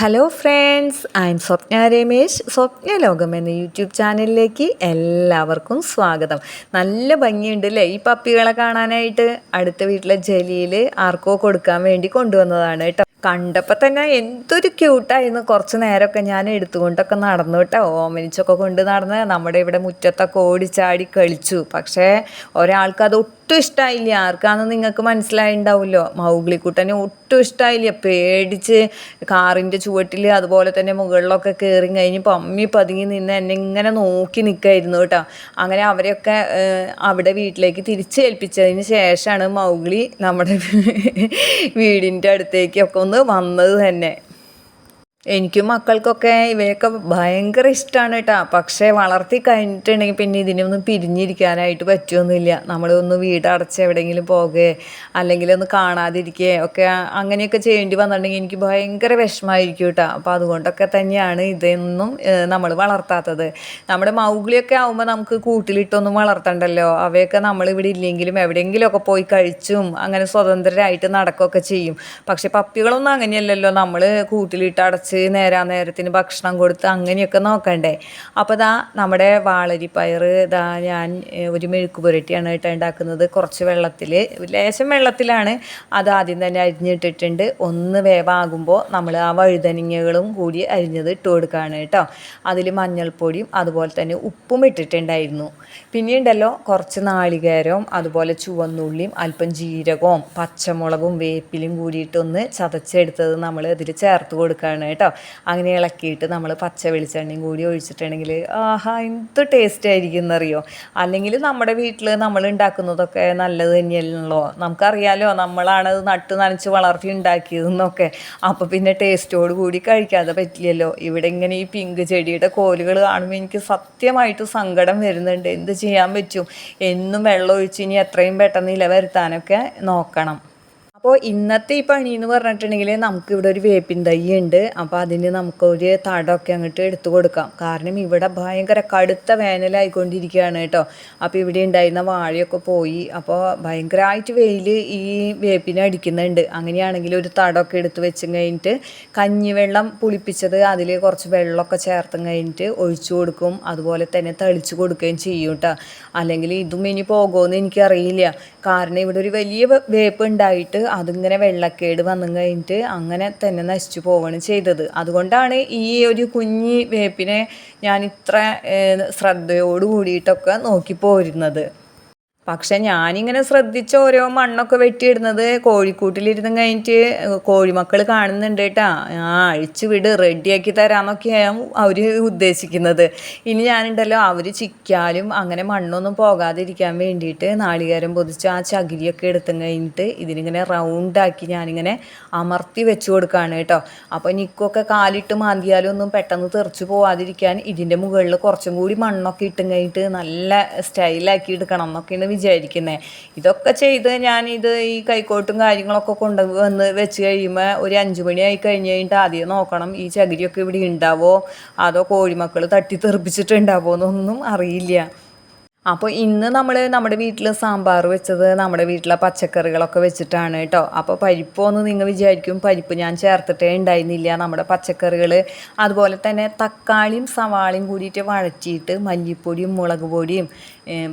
Hello friends I am Swapna Ramesh Swapna Lokam എന്ന YouTube ചാനലിലേക്ക് എല്ലാവർക്കും സ്വാഗതം. നല്ല ഭംഗിയുണ്ട് അല്ലേ ഈ പപ്പികളെ കാണാനായിട്ട് അടുത്ത വീട്ടിലെ ജലിയിൽ ആർക്കോ കൊടുക്കാൻ വേണ്ടി കൊണ്ടുവന്നതാണ് കേട്ടോ. കണ്ടപ്പോൾ തന്നെ എന്തൊരു ക്യൂട്ടായിരുന്നു കുറച്ച് നേരമൊക്കെ ഞാൻ എടുത്തുകൊണ്ടൊക്കെ നടന്നു കേട്ടോ. ഓമനിച്ചൊക്കെ കൊണ്ട് നടന്ന് നമ്മുടെ ഇവിടെ മുറ്റത്തൊക്കെ ഓടിച്ചാടി കളിച്ചു. പക്ഷേ ഒരാൾക്ക് അത് ഒട്ടും ഇഷ്ടമായില്ല ആർക്കാണെന്ന് നിങ്ങൾക്ക് മനസ്സിലായിണ്ടാവുമല്ലോ മൗഗ്ലിക്കുട്ടനെ ഒട്ടും ഇഷ്ടമായില്ല പേടിച്ച് കാറിന്റെ ചുവട്ടിൽ അതുപോലെ തന്നെ മുകളിലൊക്കെ കയറി കഴിഞ്ഞ് പമ്മി പതുങ്ങി നിന്ന് എന്നെ ഇങ്ങനെ നോക്കി നിൽക്കായിരുന്നു കേട്ടോ. അങ്ങനെ അവരെയൊക്കെ അവിടെ വീട്ടിലേക്ക് തിരിച്ചേൽപ്പിച്ചതിന് ശേഷമാണ് മൗഗ്ലി നമ്മുടെ വീടിന്റെ അടുത്തേക്കൊക്കെ ഒന്ന് വന്നത് തന്നെ. എനിക്കും മക്കൾക്കൊക്കെ ഇവയൊക്കെ ഭയങ്കര ഇഷ്ടമാണ് കേട്ടോ. പക്ഷേ വളർത്തി കഴിഞ്ഞിട്ടുണ്ടെങ്കിൽ പിന്നെ ഇതിനൊന്നും പിരിഞ്ഞിരിക്കാനായിട്ട് പറ്റുമൊന്നുമില്ല നമ്മളൊന്ന് വീടടച്ച് എവിടെയെങ്കിലും പോകുകയോ അല്ലെങ്കിൽ ഒന്ന് കാണാതിരിക്കുകയോ ഒക്കെ അങ്ങനെയൊക്കെ ചെയ്യേണ്ടി വന്നിട്ടുണ്ടെങ്കിൽ എനിക്ക് ഭയങ്കര വിഷമമായിരിക്കും കേട്ടോ. അപ്പോൾ അതുകൊണ്ടൊക്കെ തന്നെയാണ് ഇതൊന്നും നമ്മൾ വളർത്താത്തത്. നമ്മുടെ മൗഗ്ലിയൊക്കെ ആകുമ്പോൾ നമുക്ക് കൂട്ടിലിട്ടൊന്നും വളർത്തണ്ടല്ലോ. അവയൊക്കെ നമ്മളിവിടെ ഇല്ലെങ്കിലും എവിടെയെങ്കിലുമൊക്കെ പോയി കഴിച്ചും അങ്ങനെ സ്വതന്ത്രരായിട്ട് നടക്കുകയൊക്കെ ചെയ്യും. പക്ഷേ പപ്പികളൊന്നും അങ്ങനെയല്ലല്ലോ. നമ്മൾ കൂട്ടിലിട്ട് അടച്ച് വെച്ച് നേരാ നേരത്തിന് ഭക്ഷണം കൊടുത്ത് അങ്ങനെയൊക്കെ നോക്കണ്ടേ. അപ്പോൾ ദാ നമ്മുടെ വാളരിപ്പയർ ഇതാ ഞാൻ ഒരു മെഴുക്ക് പുരട്ടിയാണ് കേട്ടോ ഉണ്ടാക്കുന്നത്. കുറച്ച് വെള്ളത്തിൽ ലേശം വെള്ളത്തിലാണ് അത് ആദ്യം തന്നെ അരിഞ്ഞിട്ടിട്ടുണ്ട്. ഒന്ന് വേവാകുമ്പോൾ നമ്മൾ ആ വഴുതനങ്ങകളും കൂടി അരിഞ്ഞത് ഇട്ട് കൊടുക്കുകയാണ് കേട്ടോ. അതിൽ മഞ്ഞൾപ്പൊടിയും അതുപോലെ തന്നെ ഉപ്പും ഇട്ടിട്ടുണ്ടായിരുന്നു. പിന്നീണ്ടല്ലോ കുറച്ച് നാളികേരവും അതുപോലെ ചുവന്നുള്ളിയും അല്പം ജീരകവും പച്ചമുളകും വേപ്പിലും കൂടിയിട്ടൊന്ന് ചതച്ചെടുത്തത് നമ്മൾ അതിൽ ചേർത്ത് കൊടുക്കുകയാണ് കേട്ടോ. അങ്ങനെ ഇളക്കിയിട്ട് നമ്മൾ പച്ച വെളിച്ചെണ്ണയും കൂടി ഒഴിച്ചിട്ടുണ്ടെങ്കിൽ ആഹാ എന്ത് ടേസ്റ്റ് ആയിരിക്കും എന്നറിയോ? അല്ലെങ്കിൽ നമ്മുടെ വീട്ടിൽ നമ്മൾ ഉണ്ടാക്കുന്നതൊക്കെ നല്ലത് തന്നെയല്ലോ നമുക്കറിയാലോ നമ്മളാണ് നട്ട് നനച്ച് വളർത്തി ഉണ്ടാക്കിയതെന്നൊക്കെ. അപ്പോൾ പിന്നെ ടേസ്റ്റോട് കൂടി കഴിക്കാതെ പറ്റില്ലല്ലോ. ഇവിടെ ഇങ്ങനെ ഈ പിങ്ക് ചെടിയുടെ കോലുകൾ കാണുമ്പോൾ എനിക്ക് സത്യമായിട്ട് സങ്കടം വരുന്നുണ്ട്. എന്ത് ചെയ്യാൻ പറ്റും? എന്നും വെള്ളം ഒഴിച്ച് ഇനി എത്രയും പെട്ടെന്ന് ഇല വരുത്താനൊക്കെ നോക്കണം. അപ്പോൾ ഇന്നത്തെ ഈ പണി എന്ന് പറഞ്ഞിട്ടുണ്ടെങ്കിൽ നമുക്ക് ഇവിടെ ഒരു വേപ്പിൻ തൈ ഉണ്ട് അപ്പോൾ അതിന് നമുക്കൊരു തടമൊക്കെ അങ്ങോട്ട് എടുത്തു കൊടുക്കാം. കാരണം ഇവിടെ ഭയങ്കര കടുത്ത വേനലായിക്കൊണ്ടിരിക്കുകയാണ് കേട്ടോ. അപ്പോൾ ഇവിടെ ഉണ്ടായിരുന്ന വാഴയൊക്കെ പോയി. അപ്പോൾ ഭയങ്കരമായിട്ട് വെയിൽ ഈ വേപ്പിനെ അടിക്കുന്നുണ്ട്. അങ്ങനെയാണെങ്കിൽ ഒരു തടമൊക്കെ എടുത്ത് വെച്ച് കഴിഞ്ഞിട്ട് കഞ്ഞിവെള്ളം പുളിപ്പിച്ചത് അതിൽ കുറച്ച് വെള്ളമൊക്കെ ചേർത്ത് കഴിഞ്ഞിട്ട് ഒഴിച്ചു കൊടുക്കും. അതുപോലെ തന്നെ തളിച്ചു കൊടുക്കുകയും ചെയ്യും കേട്ടോ. അല്ലെങ്കിൽ ഇതും ഇനി പോകുമെന്ന് എനിക്കറിയില്ല. കാരണം ഇവിടെ ഒരു വലിയ വേപ്പ് ഉണ്ടായിട്ട് അതിങ്ങനെ വെള്ളക്കേട് വന്നു കഴിഞ്ഞിട്ട് അങ്ങനെ തന്നെ നശിച്ചു പോവുകയാണ് ചെയ്തത്. അതുകൊണ്ടാണ് ഈ ഒരു കുഞ്ഞി വേപ്പിനെ ഞാൻ ഇത്ര ശ്രദ്ധയോട് കൂടിയിട്ടൊക്കെ നോക്കി പോരുന്നത്. പക്ഷെ ഞാനിങ്ങനെ ശ്രദ്ധിച്ച ഓരോ മണ്ണൊക്കെ വെട്ടിയിടുന്നത് കോഴിക്കൂട്ടിലിരുന്ന് കഴിഞ്ഞിട്ട് കോഴിമക്കൾ കാണുന്നുണ്ട് കേട്ടാ. ആ അഴിച്ചു വിട് റെഡിയാക്കി തരാമെന്നൊക്കെയാണ് അവർ ഉദ്ദേശിക്കുന്നത്. ഇനി ഞാനുണ്ടല്ലോ അവർ ചിക്കാലും അങ്ങനെ മണ്ണൊന്നും പോകാതിരിക്കാൻ വേണ്ടിയിട്ട് നാളികേരം പൊതിച്ച് ആ ചകിരിയൊക്കെ എടുത്തു കഴിഞ്ഞിട്ട് ഇതിനിങ്ങനെ റൗണ്ടാക്കി ഞാനിങ്ങനെ അമർത്തി വെച്ച് കൊടുക്കുകയാണ് കേട്ടോ. അപ്പോൾ നിക്കൊക്കെ കാലിട്ട് മാന്തിയാലും ഒന്നും പെട്ടെന്ന് തെറിച്ച് പോവാതിരിക്കാൻ ഇതിന്റെ മുകളിൽ കുറച്ചും കൂടി മണ്ണൊക്കെ ഇട്ടും കഴിഞ്ഞിട്ട് നല്ല സ്റ്റൈലാക്കി എടുക്കണം എന്നൊക്കെയാണ് വിചാരിക്കുന്നത് ഇതൊക്കെ ചെയ്ത് ഞാനിത് ഈ കൈക്കോട്ടും കാര്യങ്ങളൊക്കെ കൊണ്ട് വന്ന് വെച്ച് കഴിയുമ്പോൾ ഒരു അഞ്ച് മണിയായി കഴിഞ്ഞ് കഴിഞ്ഞിട്ട് ആദ്യം നോക്കണം ഈ ചകിരിയൊക്കെ ഇവിടെ ഉണ്ടാവോ അതോ കോഴിമക്കൾ തട്ടി തെറിപ്പിച്ചിട്ടുണ്ടാവോ എന്നൊന്നും അറിയില്ല. അപ്പോൾ ഇന്ന് നമ്മൾ നമ്മുടെ വീട്ടിൽ സാമ്പാർ വെച്ചത് നമ്മുടെ വീട്ടിലെ പച്ചക്കറികളൊക്കെ വെച്ചിട്ടാണ് കേട്ടോ. അപ്പോൾ പരിപ്പൊന്ന് നിങ്ങൾ വിചാരിക്കും പരിപ്പ് ഞാൻ ചേർത്തിട്ടേ ഉണ്ടായിരുന്നില്ല നമ്മുടെ പച്ചക്കറികൾ അതുപോലെ തന്നെ തക്കാളിയും സവാളയും കൂടിയിട്ട് വഴറ്റിയിട്ട് മല്ലിപ്പൊടിയും മുളക് പൊടിയും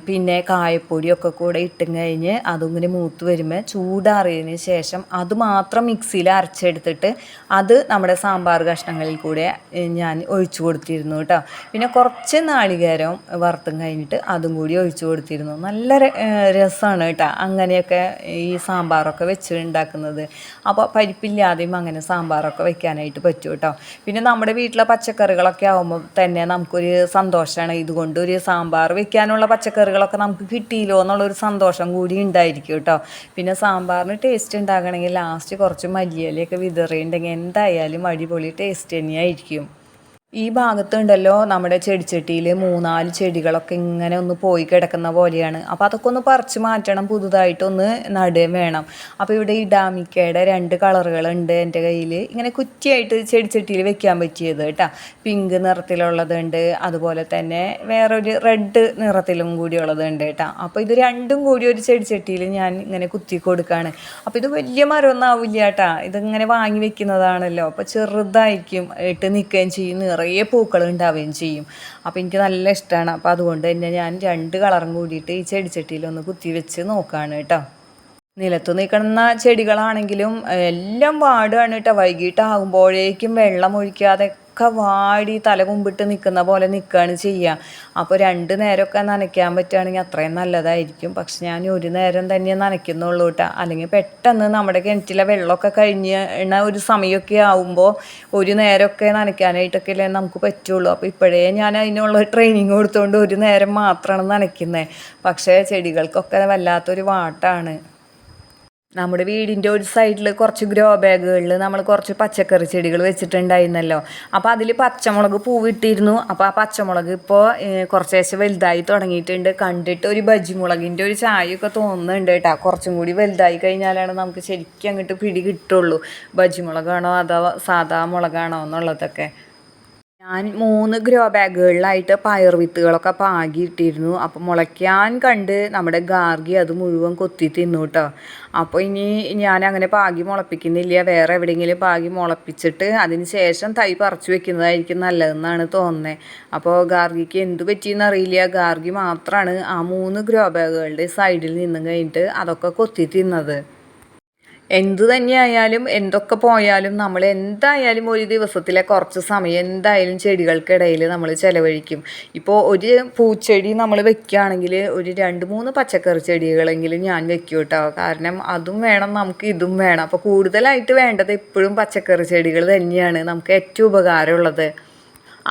പിന്നെ കായപ്പൊടിയൊക്കെ കൂടെ ഇട്ടും കഴിഞ്ഞ് അതിങ്ങനെ മൂത്ത് വരുമ്പോൾ ചൂടാറിയതിന് ശേഷം അത് മാത്രം മിക്സിയിൽ അരച്ചെടുത്തിട്ട് അത് നമ്മുടെ സാമ്പാർ കഷ്ണങ്ങളിൽ കൂടെ ഞാൻ ഒഴിച്ചു കൊടുത്തിരുന്നു കേട്ടോ. പിന്നെ കുറച്ച് നാളികേരം വറുത്തും കഴിഞ്ഞിട്ട് അതും കൂടി ഒഴിച്ചു കൊടുത്തിരുന്നു. നല്ല രസമാണ് കേട്ടോ അങ്ങനെയൊക്കെ ഈ സാമ്പാറൊക്കെ വെച്ച് ഉണ്ടാക്കുന്നത്. അപ്പോൾ പരിപ്പില്ലാതെയും അങ്ങനെ സാമ്പാറൊക്കെ വെക്കാനായിട്ട് പറ്റും കേട്ടോ. പിന്നെ നമ്മുടെ വീട്ടിലെ പച്ചക്കറികളൊക്കെ ആകുമ്പോൾ തന്നെ നമുക്കൊരു സന്തോഷമാണ് ഇതുകൊണ്ട് ഒരു സാമ്പാർ വെക്കാനുള്ള പച്ചക്കറികളൊക്കെ നമുക്ക് കിട്ടിയില്ലോ എന്നുള്ളൊരു സന്തോഷം കൂടി ഉണ്ടായിരിക്കും കേട്ടോ. പിന്നെ സാമ്പാറിന് ടേസ്റ്റ് ഉണ്ടാകണമെങ്കിൽ ലാസ്റ്റ് കുറച്ച് മല്ലിയിലയൊക്കെ വിതറിയിട്ടുണ്ടെങ്കിൽ എന്തായാലും അടിപൊളി ടേസ്റ്റ് തന്നെയായിരിക്കും. ഈ ഭാഗത്തുണ്ടല്ലോ നമ്മുടെ ചെടിച്ചട്ടിയിൽ മൂന്നാൽ ചെടികളൊക്കെ ഇങ്ങനെ ഒന്ന് പോയി കിടക്കുന്ന പോലെയാണ്. അപ്പോൾ അതൊക്കെ ഒന്ന് പറിച്ച് മാറ്റണം പുതുതായിട്ടൊന്ന് നടുകയും വേണം. അപ്പോൾ ഇവിടെ ഈ ഡാമിക്കയുടെ രണ്ട് കളറുകളുണ്ട് എന്റെ കയ്യിൽ ഇങ്ങനെ കുറ്റിയായിട്ട് ചെടിച്ചട്ടിയിൽ വെക്കാൻ പറ്റിയത് കേട്ടോ. പിങ്ക് നിറത്തിലുള്ളതുണ്ട് അതുപോലെ തന്നെ വേറൊരു റെഡ് നിറത്തിലും കൂടിയുള്ളതുണ്ട് കേട്ടോ. അപ്പോൾ ഇത് രണ്ടും കൂടി ഒരു ചെടിച്ചട്ടിയിൽ ഞാൻ ഇങ്ങനെ കുത്തി കൊടുക്കുകയാണ് അപ്പോൾ ഇത് വലിയ മരമൊന്നും ആവില്ല കേട്ടോ. ഇതിങ്ങനെ വാങ്ങി വെക്കുന്നതാണല്ലോ. അപ്പോൾ ചെറുതായിരിക്കും ഇട്ട് നിൽക്കുകയും ചെയ്യും നിറയെ പൂക്കൾ ഉണ്ടാവുകയും ചെയ്യും. അപ്പോൾ എനിക്ക് നല്ല ഇഷ്ടമാണ് അപ്പോൾ അതുകൊണ്ട് തന്നെ ഞാൻ രണ്ട് കളറും കൂടിയിട്ട് ഈ ചെടിച്ചട്ടിയിലൊന്ന് കുത്തി വെച്ച് നോക്കുകയാണ് കേട്ടോ. നിലത്ത് നിൽക്കുന്ന ചെടികളാണെങ്കിലും എല്ലാം വാടുകയാണ് കേട്ടോ. വൈകിട്ടാകുമ്പോഴേക്കും വെള്ളം ഒഴിക്കാതെ ഒക്കെ വാടി തല കുമ്പിട്ട് നിൽക്കുന്ന പോലെ നിൽക്കുകയാണ് ചെയ്യുക അപ്പോൾ രണ്ട് നേരമൊക്കെ നനയ്ക്കാൻ പറ്റുകയാണെങ്കിൽ അത്രയും നല്ലതായിരിക്കും. പക്ഷെ ഞാൻ ഒരു നേരം തന്നെ നനയ്ക്കുന്നുള്ളൂ കേട്ടോ. അല്ലെങ്കിൽ പെട്ടെന്ന് നമ്മുടെ കിണറ്റിലെ വെള്ളമൊക്കെ കഴിഞ്ഞ ഒരു സമയമൊക്കെ ആവുമ്പോൾ ഒരു നേരമൊക്കെ നനയ്ക്കാനായിട്ടൊക്കെ അല്ലേ നമുക്ക് പറ്റുള്ളൂ. അപ്പോൾ ഇപ്പോഴേ ഞാൻ അതിനുള്ള ട്രെയിനിങ് കൊടുത്തുകൊണ്ട് ഒരു നേരം മാത്രമാണ് നനയ്ക്കുന്നത് പക്ഷേ ചെടികൾക്കൊക്കെ വല്ലാത്തൊരു വാട്ടാണ്. നമ്മുടെ വീടിന്റെ ഒരു സൈഡിൽ കുറച്ച് ഗ്രോ ബാഗുകളിൽ നമ്മൾ കുറച്ച് പച്ചക്കറി ചെടികൾ വെച്ചിട്ടുണ്ടായിരുന്നല്ലോ. അപ്പോൾ അതിൽ പച്ചമുളക് പൂവിട്ടിരുന്നു. അപ്പോൾ ആ പച്ചമുളക് ഇപ്പോൾ കുറച്ചേശ്ശെ വലുതായി തുടങ്ങിയിട്ടുണ്ട്. കണ്ടിട്ട് ഒരു ബജിമുളകിന്റെ ഒരു ചായയൊക്കെ തോന്നുന്നുണ്ട് കേട്ടോ. കുറച്ചും കൂടി വലുതായി കഴിഞ്ഞാലാണ് നമുക്ക് ശരിക്കും അങ്ങോട്ട് പിടി കിട്ടുള്ളൂ. ബജിമുളകാണോ അതോ സാധാ മുളകാണോ എന്നുള്ളതൊക്കെ. ഞാൻ മൂന്ന് ഗ്രോ ബാഗുകളിലായിട്ട് പയർ വിത്തുകളൊക്കെ പാകിയിട്ടിരുന്നു. അപ്പോൾ മുളയ്ക്കാൻ കണ്ട് നമ്മുടെ ഗാർഗി അത് മുഴുവൻ കൊത്തി തിന്നു കേട്ടോ അപ്പോൾ ഇനി ഞാൻ അങ്ങനെ പാകി മുളപ്പിക്കുന്നില്ല. വേറെ എവിടെയെങ്കിലും പാകി മുളപ്പിച്ചിട്ട് അതിന് ശേഷം തൈ പറിച്ചു വെക്കുന്നതായിരിക്കും നല്ലതെന്നാണ് തോന്നുന്നത് അപ്പോൾ ഗാർഗിക്ക് എന്ത് പറ്റിയെന്ന് അറിയില്ല. ഗാർഗി മാത്രമാണ് ആ മൂന്ന് ഗ്രോ ബാഗുകളുടെ സൈഡിൽ നിന്നും കഴിഞ്ഞിട്ട് അതൊക്കെ കൊത്തി തിന്നത്. എന്തു തന്നെയായാലും എന്തൊക്കെ പോയാലും നമ്മൾ എന്തായാലും ഒരു ദിവസത്തിലെ കുറച്ച് സമയം എന്തായാലും ചെടികൾക്കിടയിൽ നമ്മൾ ചിലവഴിക്കും. ഇപ്പോൾ ഒരു പൂച്ചെടി നമ്മൾ വെക്കുകയാണെങ്കിൽ ഒരു രണ്ട് മൂന്ന് പച്ചക്കറി ചെടികളെങ്കിലും ഞാൻ വെക്കും കേട്ടോ. കാരണം അതും വേണം നമുക്ക് ഇതും വേണം. അപ്പോൾ കൂടുതലായിട്ട് വേണ്ടത് എപ്പോഴും പച്ചക്കറി ചെടികൾ തന്നെയാണ്. നമുക്ക് ഏറ്റവും ഉപകാരമുള്ളത്.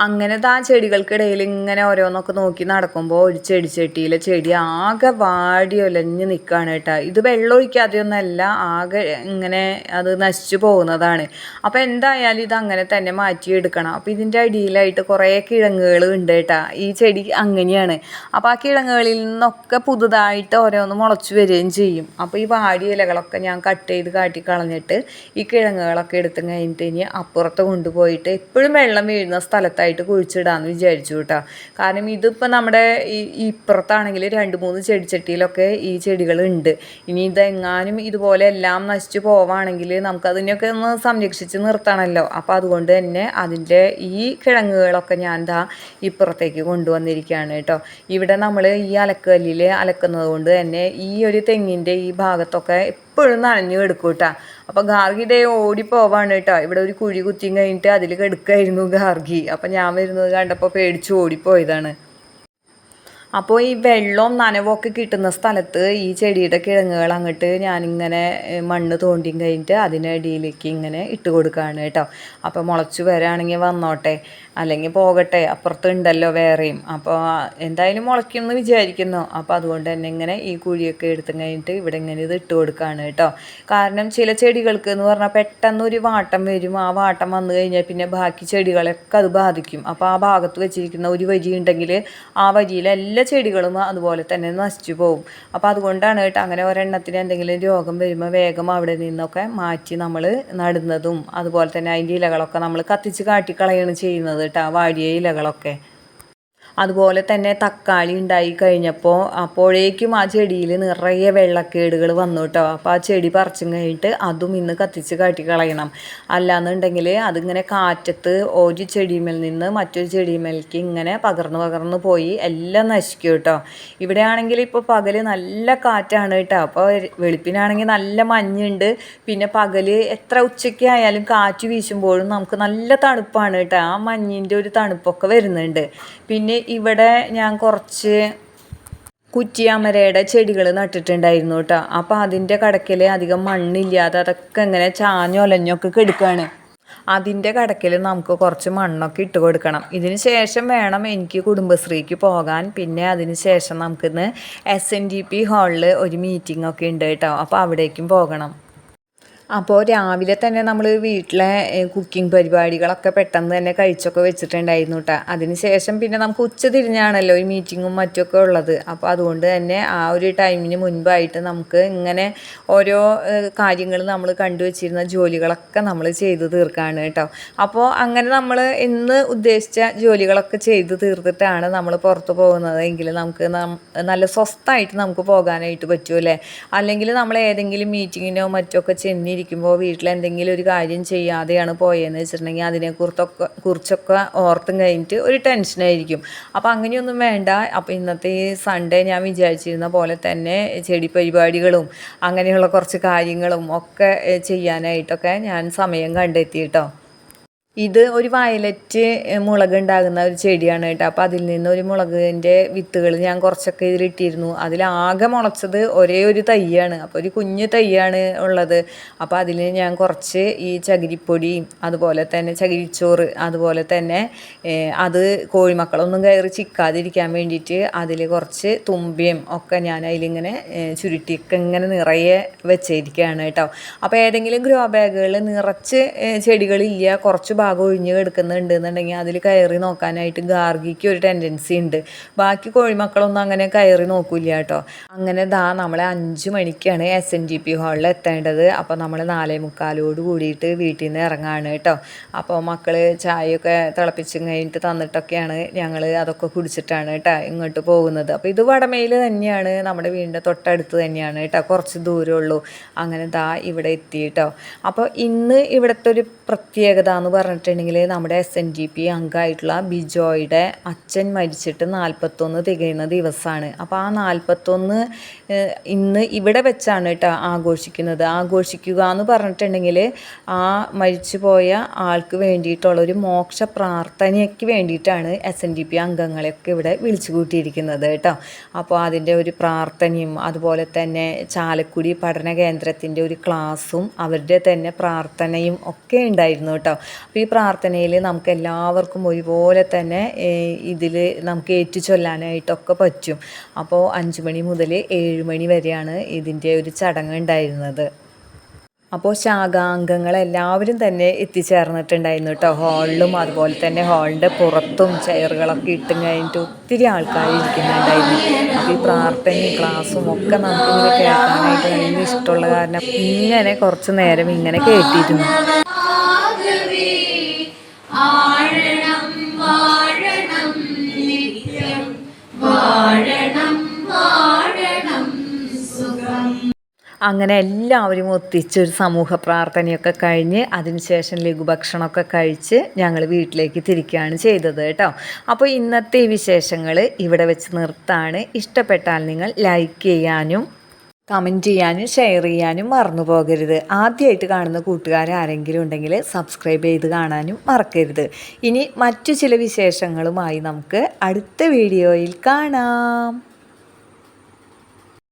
അങ്ങനെ ആ ചെടികൾക്കിടയിൽ ഇങ്ങനെ ഓരോന്നൊക്കെ നോക്കി നടക്കുമ്പോൾ ഒരു ചെടി ചട്ടിയിലെ ചെടി ആകെ വാടി ഒലഞ്ഞ് നിൽക്കുകയാണ് കേട്ടോ. ഇത് വെള്ളം ഒഴിക്കാതെയൊന്നല്ല ആകെ ഇങ്ങനെ അത് നശിച്ചു പോകുന്നതാണ്. അപ്പോൾ എന്തായാലും ഇത് അങ്ങനെ തന്നെ മാറ്റിയെടുക്കണം. അപ്പോൾ ഇതിന്റെ അടിയിലായിട്ട് കുറേ കിഴങ്ങുകൾ ഉണ്ട് കേട്ടോ. ഈ ചെടി അങ്ങനെയാണ്. അപ്പോൾ ആ കിഴങ്ങുകളിൽ നിന്നൊക്കെ പുതുതായിട്ട് ഓരോന്ന് മുളച്ചു വരികയും ചെയ്യും. അപ്പോൾ ഈ വാടിയ ഇലകളൊക്കെ ഞാൻ കട്ട് ചെയ്ത് കാട്ടി കളഞ്ഞിട്ട് ഈ കിഴങ്ങുകളൊക്കെ എടുത്ത് കഴിഞ്ഞിട്ട് ഇനി അപ്പുറത്ത് കൊണ്ടുപോയിട്ട് എപ്പോഴും വെള്ളം വീഴുന്ന സ്ഥലത്തായിട്ട് ആയിട്ട് കുഴിച്ചിടാമെന്ന് വിചാരിച്ചു കേട്ടോ. കാരണം ഇതിപ്പോൾ നമ്മുടെ ഈ ഇപ്പുറത്താണെങ്കിൽ രണ്ട് മൂന്ന് ചെടിച്ചട്ടിയിലൊക്കെ ഈ ചെടികൾ ഉണ്ട് ഇനി ഇതെങ്ങാനും ഇതുപോലെ എല്ലാം നശിച്ചു പോവാണെങ്കിൽ നമുക്കതിനെയൊക്കെ ഒന്ന് സംരക്ഷിച്ച് നിർത്തണമല്ലോ അപ്പോൾ അതുകൊണ്ട് തന്നെ അതിന്റെ ഈ കിഴങ്ങുകളൊക്കെ ഞാൻ ദാ ഇപ്പുറത്തേക്ക് കൊണ്ടുവന്നിരിക്കുകയാണ് കേട്ടോ. ഇവിടെ നമ്മൾ ഈ അലക്കല്ലിൽ അലക്കുന്നത് കൊണ്ട് തന്നെ ഈ ഒരു തെങ്ങിന്റെ ഈ ഭാഗത്തൊക്കെ എപ്പോഴും നനഞ്ഞു എടുക്കൂട്ടാ കേട്ടോ. അപ്പോൾ ഗാർഗി ഡേ പോവാണ് കേട്ടോ. ഇവിടെ ഒരു കുഴി കുത്തിയും കഴിഞ്ഞിട്ട് അതിൽ കിടക്കായിരുന്നു ഗാർഗി. അപ്പം ഞാൻ വരുന്നത് കണ്ടപ്പോൾ പേടിച്ച് ഓടിപ്പോയതാണ്. അപ്പോൾ ഈ വെള്ളവും നനവൊക്കെ കിട്ടുന്ന സ്ഥലത്ത് ഈ ചെടിയുടെ കിഴങ്ങുകൾ അങ്ങോട്ട് ഞാനിങ്ങനെ മണ്ണ് തോണ്ടിയും കഴിഞ്ഞിട്ട് അതിനടിയിലേക്ക് ഇങ്ങനെ ഇട്ട് കൊടുക്കുകയാണ് കേട്ടോ. അപ്പോൾ മുളച്ചു വരാണെങ്കിൽ വന്നോട്ടെ അല്ലെങ്കിൽ പോകട്ടെ അപ്പുറത്തുണ്ടല്ലോ വേറെയും. അപ്പോൾ എന്തായാലും മുളയ്ക്കുമെന്ന് വിചാരിക്കുന്നു. അപ്പോൾ അതുകൊണ്ട് തന്നെ ഇങ്ങനെ ഈ കുഴിയൊക്കെ എടുത്തു കഴിഞ്ഞിട്ട് ഇവിടെ ഇങ്ങനെ ഇത് ഇട്ട് കൊടുക്കുകയാണ് കേട്ടോ. കാരണം ചില ചെടികൾക്ക് എന്ന് പറഞ്ഞാൽ പെട്ടെന്ന് ഒരു വാട്ടം വരും. ആ വാട്ടം വന്നു കഴിഞ്ഞാൽ പിന്നെ ബാക്കി ചെടികളൊക്കെ അത് ബാധിക്കും. അപ്പോൾ ആ ഭാഗത്ത് വെച്ചിരിക്കുന്ന ഒരു വരി ഉണ്ടെങ്കിൽ ആ വരിയിൽ എല്ലാ ചെടികളും അതുപോലെ തന്നെ നശിച്ചു പോകും. അപ്പോൾ അതുകൊണ്ടാണ് കേട്ടോ അങ്ങനെ ഒരെണ്ണത്തിന് എന്തെങ്കിലും രോഗം വരുമ്പോൾ വേഗം അവിടെ നിന്നൊക്കെ മാറ്റി നമ്മൾ നടുന്നതും. അതുപോലെ തന്നെ അതിന്റെ ഇലകളൊക്കെ നമ്മൾ കത്തിച്ച് കാട്ടിക്കളയാണ് ചെയ്യുന്നത് കേട്ടോ വാടിയ ഇലകളൊക്കെ. അതുപോലെ തന്നെ തക്കാളി ഉണ്ടായി കഴിഞ്ഞപ്പോൾ അപ്പോഴേക്കും ആ ചെടിയിൽ നിറയെ വെള്ളക്കേടുകൾ വന്നു കേട്ടോ. അപ്പോൾ ആ ചെടി പറിച്ചും കഴിഞ്ഞിട്ട് അതും ഇന്ന് കത്തിച്ച് കാട്ടി കളയണം. അല്ലാന്നുണ്ടെങ്കിൽ അതിങ്ങനെ കാറ്റത്ത് ഒരു ചെടിമേൽ നിന്ന് മറ്റൊരു ചെടിമേലേക്ക് ഇങ്ങനെ പകർന്ന് പകർന്ന് പോയി എല്ലാം നശിക്കും കേട്ടോ. ഇവിടെ ആണെങ്കിൽ ഇപ്പോൾ പകൽ നല്ല കാറ്റാണ് കേട്ടോ. അപ്പോൾ വെളുപ്പിനാണെങ്കിൽ നല്ല മഞ്ഞുണ്ട്. പിന്നെ പകൽ എത്ര ഉച്ചയ്ക്ക് ആയാലും കാറ്റ് വീശുമ്പോഴും നമുക്ക് നല്ല തണുപ്പാണ് കേട്ടോ. ആ മഞ്ഞിന്റെ ഒരു തണുപ്പൊക്കെ വരുന്നുണ്ട്. പിന്നെ ഇവിടെ ഞാൻ കുറച്ച് കുറ്റിയാമരയുടെ ചെടികൾ നട്ടിട്ടുണ്ടായിരുന്നു കേട്ടോ. അപ്പോൾ അതിന്റെ കടക്കിൽ അധികം മണ്ണില്ലാതെ അതൊക്കെ ഇങ്ങനെ ചാഞ്ഞൊലഞ്ഞൊക്കെ കെടുക്കുകയാണ് അതിന്റെ കടക്കിൽ നമുക്ക് കുറച്ച് മണ്ണൊക്കെ ഇട്ട് കൊടുക്കണം. ഇതിന് ശേഷം വേണം എനിക്ക് കുടുംബശ്രീക്ക് പോകാൻ. പിന്നെ അതിന് ശേഷം നമുക്കിന്ന് എസ് എൻ ഡി പി ഹാളിൽ ഒരു മീറ്റിംഗ് ഒക്കെ ഉണ്ട് കേട്ടോ. അപ്പോൾ അവിടേക്കും പോകണം. അപ്പോൾ രാവിലെ തന്നെ നമ്മൾ വീട്ടിലെ കുക്കിംഗ് പരിപാടികളൊക്കെ പെട്ടെന്ന് തന്നെ കഴിച്ചൊക്കെ വെച്ചിട്ടുണ്ടായിരുന്നു കേട്ടോ അതിന് ശേഷം പിന്നെ നമുക്ക് ഉച്ച തിരിഞ്ഞാണല്ലോ ഈ മീറ്റിങ്ങും മറ്റുമൊക്കെ ഉള്ളത്. അപ്പോൾ അതുകൊണ്ട് തന്നെ ആ ഒരു ടൈമിന് മുൻപായിട്ട് നമുക്ക് ഇങ്ങനെ ഓരോ കാര്യങ്ങൾ നമ്മൾ കണ്ടുവച്ചിരുന്ന ജോലികളൊക്കെ നമ്മൾ ചെയ്ത് തീർക്കാണ് കേട്ടോ അപ്പോൾ അങ്ങനെ നമ്മൾ ഇന്ന് ഉദ്ദേശിച്ച ജോലികളൊക്കെ ചെയ്ത് തീർത്തിട്ടാണ് നമ്മൾ പുറത്ത് പോകുന്നത്. എങ്കിൽ നമുക്ക് നല്ല സ്വസ്ഥമായിട്ട് നമുക്ക് പോകാനായിട്ട് പറ്റുമല്ലേ അല്ലെങ്കിൽ നമ്മൾ ഏതെങ്കിലും മീറ്റിങ്ങിനോ മറ്റൊക്കെ ചെന്നി ഇരിക്കുമ്പോൾ വീട്ടിലെന്തെങ്കിലും ഒരു കാര്യം ചെയ്യാതെയാണ് പോയതെന്ന് വെച്ചിട്ടുണ്ടെങ്കിൽ അതിനെക്കുറിച്ചൊക്കെ കുറിച്ചൊക്കെ ഓർത്തും കഴിഞ്ഞിട്ട് ഒരു ടെൻഷനായിരിക്കും അപ്പോൾ അങ്ങനെയൊന്നും വേണ്ട. അപ്പോൾ ഇന്നത്തെ ഈ സൺഡേ ഞാൻ വിചാരിച്ചിരുന്ന പോലെ തന്നെ ചെടി പരിപാടികളും അങ്ങനെയുള്ള കുറച്ച് കാര്യങ്ങളും ഒക്കെ ചെയ്യാനായിട്ടൊക്കെ ഞാൻ സമയം കണ്ടെത്തി കേട്ടോ. ഇത് ഒരു വയലറ്റ് മുളക് ഉണ്ടാകുന്ന ഒരു ചെടിയാണ് കേട്ടോ. അപ്പോൾ അതിൽ നിന്ന് ഒരു മുളകിന്റെ വിത്തുകൾ ഞാൻ കുറച്ചൊക്കെ ഇതിലിട്ടിരുന്നു. അതിലാകെ മുളച്ചത് ഒരേ ഒരു തൈയാണ്. അപ്പോൾ ഒരു കുഞ്ഞു തൈയാണ് ഉള്ളത്. അപ്പോൾ അതിൽ ഞാൻ കുറച്ച് ഈ ചകിരിപ്പൊടിയും അതുപോലെ തന്നെ ചകിരിച്ചോറ് അതുപോലെ തന്നെ അത് കോഴിമക്കളൊന്നും കയറി ചിക്കാതിരിക്കാൻ വേണ്ടിയിട്ട് അതിൽ കുറച്ച് തുമ്പിയും ഒക്കെ ഞാൻ അതിലിങ്ങനെ ചുരുട്ടിയൊക്കെ ഇങ്ങനെ നിറയെ വെച്ചിരിക്കുകയാണ് കേട്ടോ. അപ്പോൾ ഏതെങ്കിലും ഗ്രോ ബാഗുകൾ നിറച്ച് ചെടികളില്ല കുറച്ച് ഭാഗം ഒഴിഞ്ഞ് കിടക്കുന്നുണ്ട് എന്നുണ്ടെങ്കിൽ അതിൽ കയറി നോക്കാനായിട്ട് ഗാർഗിക്ക് ഒരു ടെൻഡൻസി ഉണ്ട്. ബാക്കി കോഴിമക്കളൊന്നും അങ്ങനെ കയറി നോക്കില്ല കേട്ടോ. അങ്ങനെ ദാ നമ്മളെ അഞ്ച് മണിക്കാണ് എസ് എൻ ജി പി ഹാളിൽ എത്തേണ്ടത്. അപ്പോൾ നമ്മൾ നാലേ മുക്കാലോട് കൂടിയിട്ട് വീട്ടിൽ നിന്ന് ഇറങ്ങാണ് കേട്ടോ. അപ്പോൾ മക്കൾ ചായയൊക്കെ തിളപ്പിച്ച് കഴിഞ്ഞിട്ട് തന്നിട്ടൊക്കെയാണ് ഞങ്ങൾ അതൊക്കെ കുടിച്ചിട്ടാണ് കേട്ടോ ഇങ്ങോട്ട് പോകുന്നത്. അപ്പോൾ ഇത് വടമയിൽ തന്നെയാണ്. നമ്മുടെ വീടിന്റെ തൊട്ടടുത്ത് തന്നെയാണ് കേട്ടോ. കുറച്ച് ദൂരമുള്ളൂ അങ്ങനെ ദാ ഇവിടെ എത്തി കേട്ടോ. അപ്പോൾ ഇന്ന് ഇവിടുത്തെ ഒരു പ്രത്യേകത എന്ന് പറഞ്ഞിട്ട് പറഞ്ഞിട്ടുണ്ടെങ്കിൽ നമ്മുടെ എസ് എൻ ജി പി അംഗമായിട്ടുള്ള ബിജോയുടെ അച്ഛൻ മരിച്ചിട്ട് നാൽപ്പത്തൊന്ന് തികയുന്ന ദിവസമാണ് അപ്പോൾ ആ നാൽപ്പത്തൊന്ന് ഇന്ന് ഇവിടെ വെച്ചാണ് കേട്ടോ ആഘോഷിക്കുന്നത്. ആഘോഷിക്കുക എന്ന് പറഞ്ഞിട്ടുണ്ടെങ്കിൽ ആ മരിച്ചു പോയ ആൾക്ക് വേണ്ടിയിട്ടുള്ളൊരു മോക്ഷ പ്രാർത്ഥനയ്ക്ക് വേണ്ടിയിട്ടാണ് എസ് എൻ ഡി പി അംഗങ്ങളെയൊക്കെ ഇവിടെ വിളിച്ചു കൂട്ടിയിരിക്കുന്നത് കേട്ടോ അപ്പോൾ അതിന്റെ ഒരു പ്രാർത്ഥനയും അതുപോലെ തന്നെ ചാലക്കുടി പഠന കേന്ദ്രത്തിന്റെ ഒരു ക്ലാസ്സും അവരുടെ തന്നെ പ്രാർത്ഥനയും ഒക്കെ ഉണ്ടായിരുന്നു കേട്ടോ അപ്പോൾ ഈ പ്രാർത്ഥനയിൽ നമുക്ക് എല്ലാവർക്കും ഒരുപോലെ തന്നെ ഇതിൽ നമുക്ക് ഏറ്റു ചൊല്ലാനായിട്ടൊക്കെ പറ്റും. അപ്പോൾ അഞ്ച് മണി മുതൽ ഏഴ് മണി വരെയാണ് ഇതിന്റെ ഒരു ചടങ്ങ് ഉണ്ടായിരുന്നത് അപ്പോൾ ശാഖാംഗങ്ങൾ എല്ലാവരും തന്നെ എത്തിച്ചേർന്നിട്ടുണ്ടായിരുന്നു കേട്ടോ. ഹാളിലും അതുപോലെ തന്നെ ഹാളിന്റെ പുറത്തും ചെയറുകളൊക്കെ ഇട്ടും കഴിഞ്ഞിട്ട് ഒത്തിരി ആൾക്കാർ ഇരിക്കുന്നുണ്ടായിരുന്നു. അപ്പോൾ ഈ പ്രാർത്ഥനയും ക്ലാസ്സും ഒക്കെ നമുക്കിങ്ങനെ കേൾക്കാനായിട്ട് നല്ല ഇഷ്ടമുള്ള കാരണം ഇങ്ങനെ കുറച്ച് നേരം ഇങ്ങനെ കേട്ടിരുന്നു. ആഴണം വാഴണം വാഴണം വാഴണം അങ്ങനെ എല്ലാവരും ഒത്തിച്ചൊരു സമൂഹ പ്രാർത്ഥനയൊക്കെ കഴിഞ്ഞ് അതിനുശേഷം ലഘുഭക്ഷണമൊക്കെ കഴിച്ച് ഞങ്ങൾ വീട്ടിലേക്ക് തിരിക്കുകയാണ് ചെയ്തത് കേട്ടോ. അപ്പോൾ ഇന്നത്തെ ഈ വിശേഷങ്ങൾ ഇവിടെ വെച്ച് നിർത്താണ്. ഇഷ്ടപ്പെട്ടാൽ നിങ്ങൾ ലൈക്ക് ചെയ്യാനും കമന്റ് ചെയ്യാനും ഷെയർ ചെയ്യാനും മറന്നു പോകരുത്. ആദ്യമായിട്ട് കാണുന്ന കൂട്ടുകാർ ആരെങ്കിലും ഉണ്ടെങ്കിൽ സബ്സ്ക്രൈബ് ചെയ്ത് കാണാനും മറക്കരുത്. ഇനി മറ്റു ചില വിശേഷങ്ങളുമായി നമുക്ക് അടുത്ത വീഡിയോയിൽ കാണാം.